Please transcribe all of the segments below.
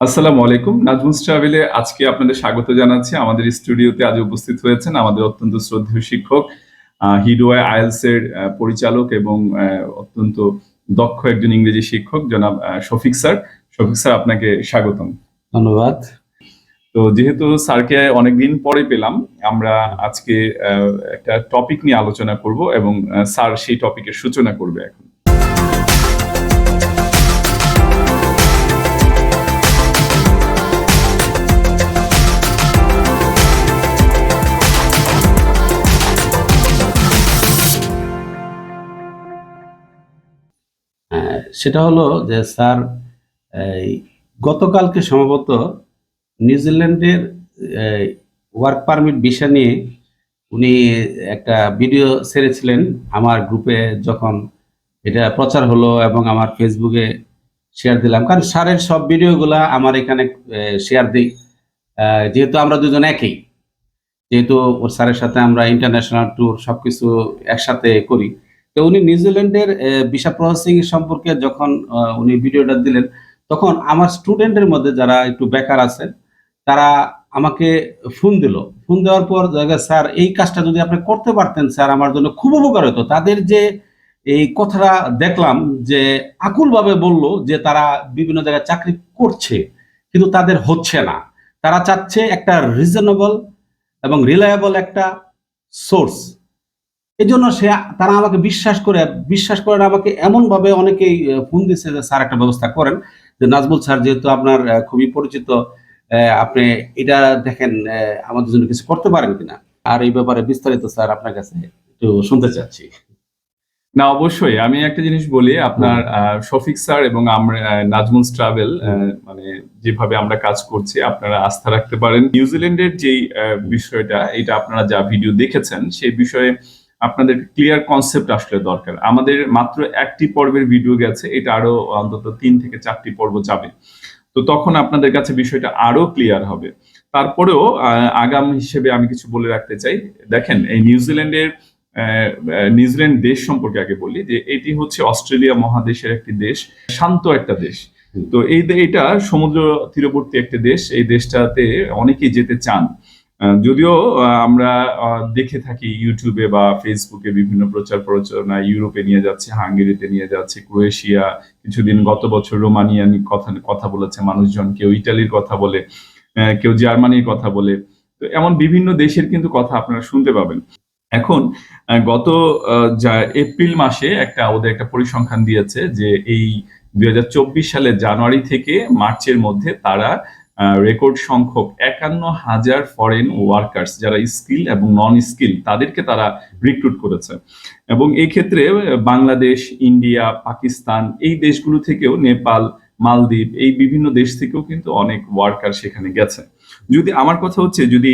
আসসালামু আলাইকুম। নাজমুস ট্রাভেলে আজকে আপনাদের স্বাগত জানাচ্ছি। আমাদের স্টুডিওতে আজ উপস্থিত হয়েছেন আমাদের অত্যন্ত শ্রদ্ধেয় শিক্ষক হিডোয়া আইএলস এর পরিচালক এবং অত্যন্ত দক্ষ একজন ইংরেজি শিক্ষক জনাব শফিক স্যার। শফিক স্যার আপনাকে স্বাগতম। ধন্যবাদ। তো যেহেতু স্যারকে অনেকদিন পরে পেলাম আমরা আজকে আহ, একটা টপিক নিয়ে আলোচনা করব এবং স্যার সেই টপিকের সূচনা করবে এখন। সেটা হলো যে স্যার গতকালকে সম্ভবত নিউজিল্যান্ডের ওয়ার্ক পারমিট ভিসা নিয়ে উনি একটা ভিডিও ছেড়েছিলেন আমার গ্রুপে যখন এটা প্রচার হলো এবং আমার ফেসবুকে শেয়ার দিলাম। কারণ স্যারের সব ভিডিওগুলা আমার এখানে শেয়ার দিই। যেহেতু আমরা দুজন একই, যেহেতু ওর স্যারের সাথে আমরা ইন্টারন্যাশনাল ট্যুর সবকিছু একসাথে করি। তো উনি নিউজিল্যান্ডের ভিসা প্রসেসিং সম্পর্কে যখন উনি ভিডিওটা দিলেন, তখন আমার স্টুডেন্টের মধ্যে যারা একটু বেকার আছেন, তারা আমাকে ফোন দিল। ফোন দেওয়ার পর স্যার, এই কাজটা যদি আপনি করতে পারতেন, স্যার, আমার জন্য খুব উপকার হতো। তাদের যে এই কথাটা দেখলাম যে আকুলভাবে বলল যে তারা বিভিন্ন জায়গায় চাকরি করছে, কিন্তু তাদের হচ্ছে না। তারা চাচ্ছে একটা রিজনেবল এবং রিলায়েবল একটা সোর্স এই জন্য সে তারা আমাকে বিশ্বাস করে বিশ্বাস করে আমাকে এমন ভাবে অনেকেই ফোন দিচ্ছে যে স্যার একটা ব্যবস্থা করেন। যে নাজমুল স্যার যেহেতু আপনার খুবই পরিচিত আপনি এটা দেখেন আমাদের জন্য কিছু করতে পারেন কিনা? আর এই ব্যাপারে বিস্তারিত স্যার আপনার কাছে একটু শুনতে চাচ্ছি। না অবশ্যই। আমি একটা জিনিস বলি আপনার শফিক স্যার এবং আমরা আহ, নাজমুলস ট্রাভেল মানে যেভাবে আমরা কাজ করছি আপনারা আস্থা রাখতে পারেন। নিউজিল্যান্ডের যেই বিষয়টা এটা আপনারা যা ভিডিও দেখেছেন সেই বিষয়ে আপনাদের ক্লিয়ার কনসেপ্ট আসলে দরকার। আমাদের মাত্র একটি পর্বের ভিডিও গেছে এটা আরও অন্তত তিন থেকে চারটি পর্ব যাবে। তো তখন আপনাদের কাছে বিষয়টা আরও ক্লিয়ার হবে। তারপরেও আগাম হিসেবে আমি কিছু বলে রাখতে চাই। দেখেন এই নিউজিল্যান্ডের নিউজিল্যান্ড দেশ সম্পর্কে আগে বলি যে এটি হচ্ছে অস্ট্রেলিয়া মহাদেশের একটি দেশ শান্ত একটা দেশ। তো এই এটা সমুদ্র তীরবর্তী একটা দেশ। এই দেশটাতে অনেকেই যেতে চান। যদিও আমরা দেখে থাকি ইউটিউবে বা ফেসবুকে বিভিন্ন প্রচার প্রচারণা, ইউরোপে নিয়ে যাচ্ছে, হাঙ্গেরিতে নিয়ে যাচ্ছে, ক্রোয়েশিয়া, কিছুদিন গত বছর রোমানিয়া নিয়ে কথা কথা বলেছে মানুষজন, কেউ ইটালির কথা বলে কেউ জার্মানির কথা বলে। তো এমন বিভিন্ন দেশের কিন্তু কথা আপনারা শুনতে পাবেন। এখন গত যা, এপ্রিল মাসে একটা, ওদের একটা পরিসংখ্যান দিয়েছে যে এই দুই সালের জানুয়ারি থেকে মার্চের মধ্যে তারা রেকর্ড সংখ্যক একান্ন হাজার ফরেন ওয়ার্কার্স যারা স্কিল এবং নন স্কিল তাদেরকে তারা রিক্রুট করেছে। এবং এই ক্ষেত্রে বাংলাদেশ, ইন্ডিয়া, পাকিস্তান এই দেশগুলো থেকেও নেপাল, মালদ্বীপ এই বিভিন্ন দেশ থেকেও কিন্তু অনেক ওয়ার্কার সেখানে গেছে। যদি আমার কথা হচ্ছে, যদি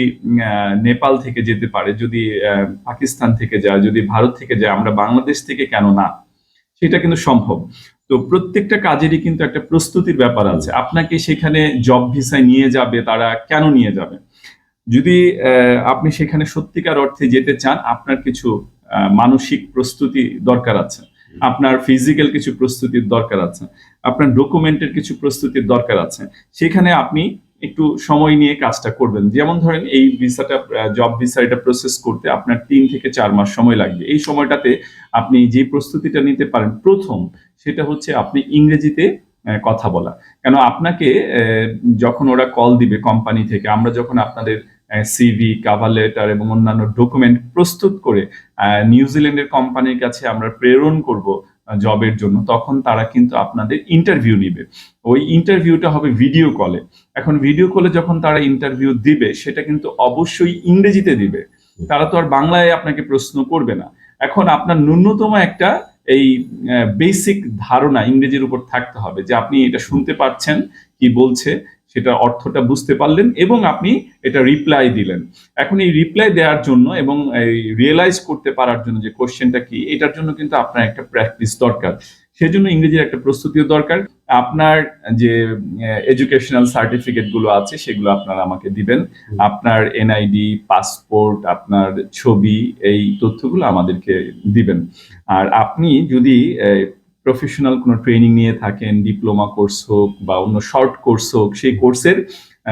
নেপাল থেকে যেতে পারে, যদি পাকিস্তান থেকে যায়, যদি ভারত থেকে যায়, আমরা বাংলাদেশ থেকে কেন না? সেটা কিন্তু সম্ভব। তো প্রত্যেকটা কাজেরই কিন্তু একটা প্রস্তুতির ব্যাপার আছে। আপনাকে সেখানে জব ভিসায় নিয়ে যাবে, তারা কেন নিয়ে যাবে? যদি আপনি সেখানে সত্যিকার অর্থে যেতে চান, আপনার কিছু মানসিক প্রস্তুতি দরকার আছে। আপনার ফিজিক্যাল কিছু প্রস্তুতির দরকার আছে। আপনার ডকুমেন্টের কিছু প্রস্তুতির দরকার আছে। সেখানে আপনি একটু সময় নিয়ে কাজটা করবেন। যেমন ধরেন এই ভিসাটা জব ভিসা এটা প্রসেস করতে আপনার তিন থেকে চার মাস সময় লাগবে। এই সময়টাতে আপনি যে প্রস্তুতিটা নিতে পারেন, প্রথম সেটা হচ্ছে আপনি ইংরেজিতে কথা বলা। কেন আপনাকে যখন ওরা কল দিবে কোম্পানি থেকে, আমরা যখন আপনাদের সিভি কাভার লেটার এবং অন্যান্য ডকুমেন্ট প্রস্তুত করে নিউজিল্যান্ডের কোম্পানির কাছে আমরা প্রেরণ করব জবের জন্য, তখন তারা কিন্তু আপনাদের ইন্টারভিউ নিবে। ওই ইন্টারভিউটা হবে ভিডিও কলে এখন ভিডিও কলে যখন তারা ইন্টারভিউ দিবে, সেটা কিন্তু অবশ্যই ইংরেজিতে দিবে। তারা তো আর বাংলায় আপনাকে প্রশ্ন করবে না। এখন আপনার ন্যূনতম একটা এই বেসিক ধারণা ইংরেজির উপর থাকতে হবে যে আপনি এটা শুনতে পাচ্ছেন, কি বলছে সেটা অর্থটা বুঝতে পারলেন এবং আপনি এটা রিপ্লাই দিলেন। এখন এই রিপ্লাই দেওয়ার জন্য এবং এই রিয়েলাইজ করতে পারার জন্য যে কোশ্চেনটা কি এটার জন্য কিন্তু আপনার একটা প্র্যাকটিস দরকার। সেজন্য ইংরেজির একটা প্রস্তুতিও দরকার। আপনার যে এডুকেশনাল সার্টিফিকেটগুলো আছে সেগুলো আপনারা আমাকে দিবেন। আপনার এনআইডি পাসপোর্ট আপনার ছবি এই তথ্যগুলো আমাদেরকে দিবেন। আর আপনি যদি প্রফেশনাল কোনো ট্রেনিং নিয়ে থাকেন ডিপ্লোমা কোর্স হোক বা অন্য শর্ট কোর্স হোক, সেই কোর্সের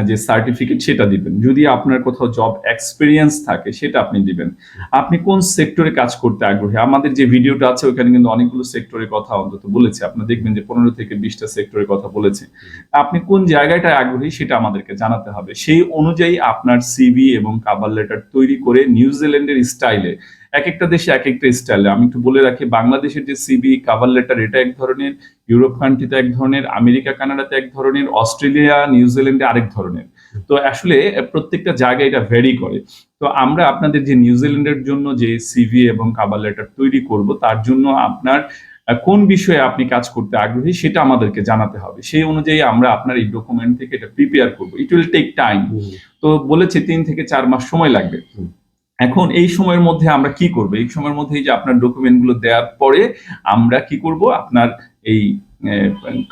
যে সার্টিফিকেট সেটা দিবেন। যদি আপনার কোথাও জব এক্সপিরিয়েন্স থাকে, সেটা আপনি দিবেন। আপনি কোন সেক্টরে কাজ করতে আগ্রহী? আমাদের যে ভিডিওটা আছে, ওখানে কিন্তু অনেকগুলো সেক্টরের কথা অন্তত বলেছে। আপনি দেখবেন যে পনেরো থেকে বিশটা সেক্টরের কথা বলেছে। আপনি কোন জায়গাটায় আগ্রহী, সেটা আমাদেরকে জানাতে হবে। সেই অনুযায়ী আপনার সিভি এবং কাবার লেটার তৈরি করে নিউজিল্যান্ডের স্টাইলে এক একটা দেশে এক একটা স্টাইলে আমি একটু বলে রাখি বাংলাদেশের যে সিবি কাভার লেটার এটা এক ধরনের ইউরোপ কান্ট্রিতে এক ধরনের আমেরিকা কানাডাতে এক ধরনের অস্ট্রেলিয়া নিউজিল্যান্ডে আরেক ধরনের। তো আসলে প্রত্যেকটা জায়গায় এটা ভ্যারি করে। তো আমরা আপনাদের যে নিউজিল্যান্ডের জন্য যে সিভি এবং কাভার লেটার তৈরি করব তার জন্য আপনার কোন বিষয়ে আপনি কাজ করতে আগ্রহী সেটা আমাদেরকে জানাতে হবে। সেই অনুযায়ী আমরা আপনার এই ডকুমেন্ট থেকে এটা প্রিপেয়ার করব। ইট উইল টেক টাইম তো বলেছে তিন থেকে চার মাস সময় লাগবে। এখন এই সময়ের মধ্যে আমরা কি করব? এই সময়ের মধ্যে যে আপনার ডকুমেন্টগুলো দেওয়ার পরে আমরা কি করব? আপনার এই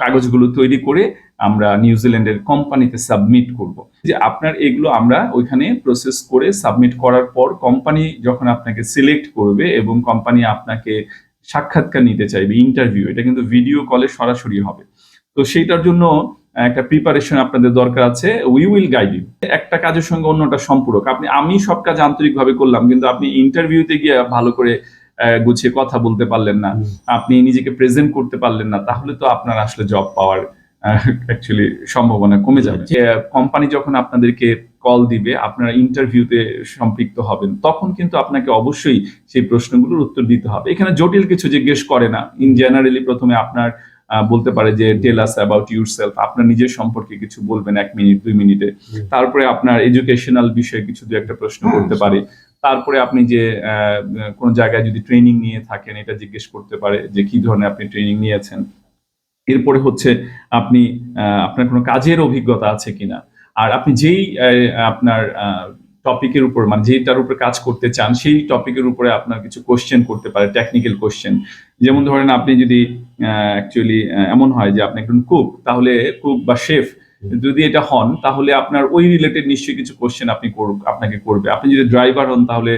কাগজগুলো তৈরি করে আমরা নিউজিল্যান্ডের কোম্পানিতে সাবমিট করব। যে আপনার এগুলো আমরা ওইখানে প্রসেস করে সাবমিট করার পর কোম্পানি যখন আপনাকে সিলেক্ট করবে এবং কোম্পানি আপনাকে সাক্ষাৎকার নিতে চাইবে ইন্টারভিউ এটা কিন্তু ভিডিও কলে সরাসরি হবে। তো সেইটার জন্য একটা প্রিপারেশন আপনাদের দরকার আছে উই উইল গাইড ইউ একটা কাজের সঙ্গে অন্যটা সম্পূরক। আপনি আমি সব কাজ আন্তরিকভাবে করলাম কিন্তু আপনি ইন্টারভিউতে গিয়ে ভালো করে গুছিয়ে কথা বলতে পারলেন না আপনি নিজেকে প্রেজেন্ট করতে পারলেন না তাহলে তো আপনার আসলে জব পাওয়ার অ্যাকচুয়ালি সম্ভাবনা কমে যাবে। যে কোম্পানি যখন আপনাদেরকে কল দিবে আপনারা ইন্টারভিউতে সম্পৃক্ত হবেন তখন কিন্তু আপনাকে অবশ্যই সেই প্রশ্নগুলোর উত্তর দিতে হবে। এখানে জটিল কিছু জিজ্ঞেস করে না। ইন জেনারেলি প্রথমে আপনার বলতে পারে যে tell us about yourself আপনার নিজের সম্পর্কে কিছু বলবেন এক মিনিট দুই মিনিটে। তারপরে আপনার এডুকেশনাল বিষয়ে কিছু দু একটা প্রশ্ন করতে পারে। তারপরে আপনি যে কোন জায়গায় যদি ট্রেনিং নিয়ে থাকেন এটা জিজ্ঞেস করতে পারে যে কি ধরনের আপনি ট্রেনিং নিয়েছেন। এরপরে হচ্ছে আপনি আপনার কোনো কাজের অভিজ্ঞতা আছে কিনা? আর আপনি যেই আহ, আপনার টপিকের উপর মানে যেটার উপর কাজ করতে চান সেই টপিকের উপরে আপনার কিছু কোশ্চেন করতে পারে টেকনিক্যাল কোশ্চেন যেমন ধরেন আপনি যদি অ্যাকচুয়ালি এমন হয় যে আপনি একজন কুক তাহলে কুক বা শেফ যদি এটা হন, তাহলে আপনার ওই রিলেটেড নিশ্চয়ই কিছু কোশ্চেন আপনি আপনাকে করবে। আপনি যদি ড্রাইভার হন, তাহলে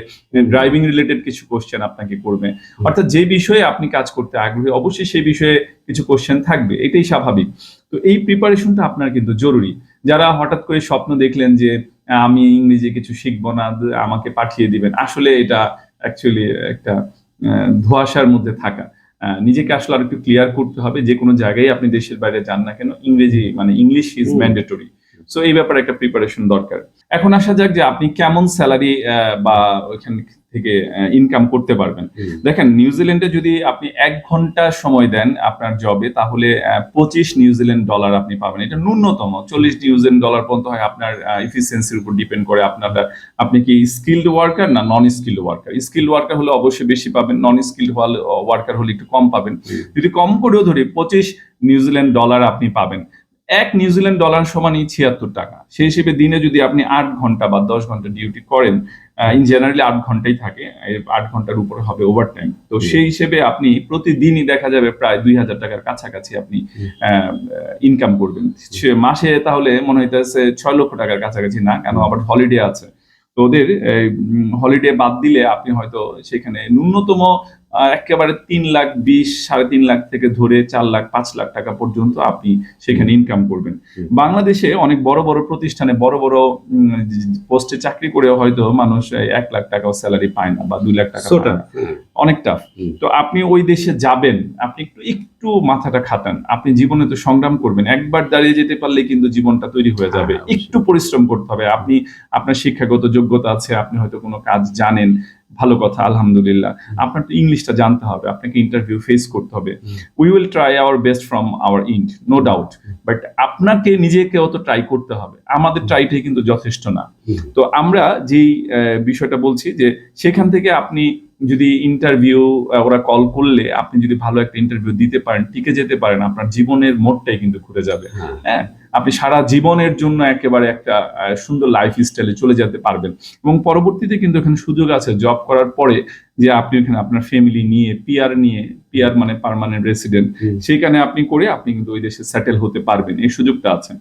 ড্রাইভিং রিলেটেড কিছু কোশ্চেন আপনাকে করবে। অর্থাৎ যে বিষয়ে আপনি কাজ করতে আগ্রহী, অবশ্যই সেই বিষয়ে কিছু কোশ্চেন থাকবে। এটাই স্বাভাবিক। তো এই প্রিপারেশনটা আপনার কিন্তু জরুরি। যারা হঠাৎ করে স্বপ্ন দেখলেন যে, আমি ইংরেজি কিছু শিখব না আমাকে পাঠিয়ে দিবেন, আসলে এটা অ্যাকচুয়ালি একটা ধোঁয়াশার মধ্যে থাকা। নিজেকে আসলে আর একটু ক্লিয়ার করতে হবে যে কোনো জায়গায় আপনি দেশের বাইরে যান না কেন ইংরেজি মানে ইংলিশ ইজ। ম্যান্ডেটরি সো এই ব্যাপারে একটা প্রিপারেশন দরকার। এখন আসা যাক যে আপনি কেমন স্যালারি বা ওইখান থেকে ইনকাম করতে পারবেন। দেখেন নিউজিল্যান্ডে যদি আপনি এক ঘণ্টা সময় দেন আপনার জবে তাহলে পঁচিশ নিউজিল্যান্ড ডলার আপনি পাবেন। এটা ন্যূনতম। চল্লিশ নিউজিল্যান্ড ডলার পর্যন্ত হয় আপনার ইফিসিয়েন্সির উপর ডিপেন্ড করে আপনার আপনি কি স্কিল্ড ওয়ার্কার না non skilled worker skilled worker হলে অবশ্যই বেশি পাবেন নন স্কিল্ড ওয়ার্কার হলে একটু কম পাবেন। যদি কম করেও ধরি পঁচিশ নিউজিল্যান্ড ডলার আপনি পাবেন। এক নিউজিল্যান্ড ডলার সমানই ছিয়াত্তর টাকা। সেই হিসেবে দিনে যদি আপনি আট ঘণ্টা বা দশ ঘণ্টা ডিউটি করেন ইন জেনারেলি আট ঘন্টাই থাকে আট ঘণ্টার উপরে হবে ওভার টাইম তো সেই হিসেবে আপনি প্রতিদিনই দেখা যাবে প্রায় দুই হাজার টাকার কাছাকাছি আপনি ইনকাম করবেন। সে মাসে তাহলে মনে হইতেছে ছয় লক্ষ টাকার কাছাকাছি না কেন আবার হলিডে আছে। তো ওদের হলিডে বাদ দিলে আপনি হয়তো সেখানে ন্যূনতম একেবারে তিন লাখ বিশ সাড়ে তিন লাখ থেকে ধরে চার লাখ পাঁচ লাখ টাকা পর্যন্ত আপনি সেখানে ইনকাম করবেন। বাংলাদেশে অনেক বড় বড় প্রতিষ্ঠানে বড় বড় পোস্টে চাকরি করে হয়তো মানুষ এক লাখ টাকাও স্যালারি পায় না বা দুই লাখ টাকা। অনেক টাফ তো আপনি ওই দেশে যাবেন আপনি একটু একটু মাথাটা খাটান। আপনি জীবনে তো সংগ্রাম করবেন। একবার দাঁড়িয়ে যেতে পারলে কিন্তু জীবনটা তৈরি হয়ে যাবে। হ্যাঁ, একটু পরিশ্রম করতে হবে। আপনি আপনার শিক্ষাগত যোগ্যতা আছে আপনি হয়তো কোনো কাজ জানেন। ভালো কথা আলহামদুলিল্লাহ। আপনার তো ইংলিশটা জানতে হবে আপনাকে ইন্টারভিউ ফেস করতে হবে। We will try our best from our end no doubt but আপনাকে নিজেকে অত ট্রাই করতে হবে। আমাদের ট্রাইটাই কিন্তু যথেষ্ট না। তো আমরা যেই বিষয়টা বলছি যে সেখান থেকে আপনি যদি ইন্টারভিউ ওরা কল করলে আপনি যদি ভালো একটা ইন্টারভিউ দিতে পারেন টিকে যেতে পারেন আপনার জীবনের মোড়টাই কিন্তু ঘুরে যাবে। হ্যাঁ। আপনি সারা জীবনের জন্য একেবারে একটা সুন্দর লাইফ স্টাইলে চলে যেতে পারবেন। এবং পরবর্তীতে কিন্তু এখানে সুযোগ আছে জব করার পরে যে আপনি এখানে আপনার ফ্যামিলি নিয়ে পিআর নিয়ে পিআর মানে পার্মানেন্ট রেসিডেন্ট সেইখানে আপনি করে আপনি কিন্তু ওই দেশে সেটেল হতে পারবেন এই সুযোগটা আছে।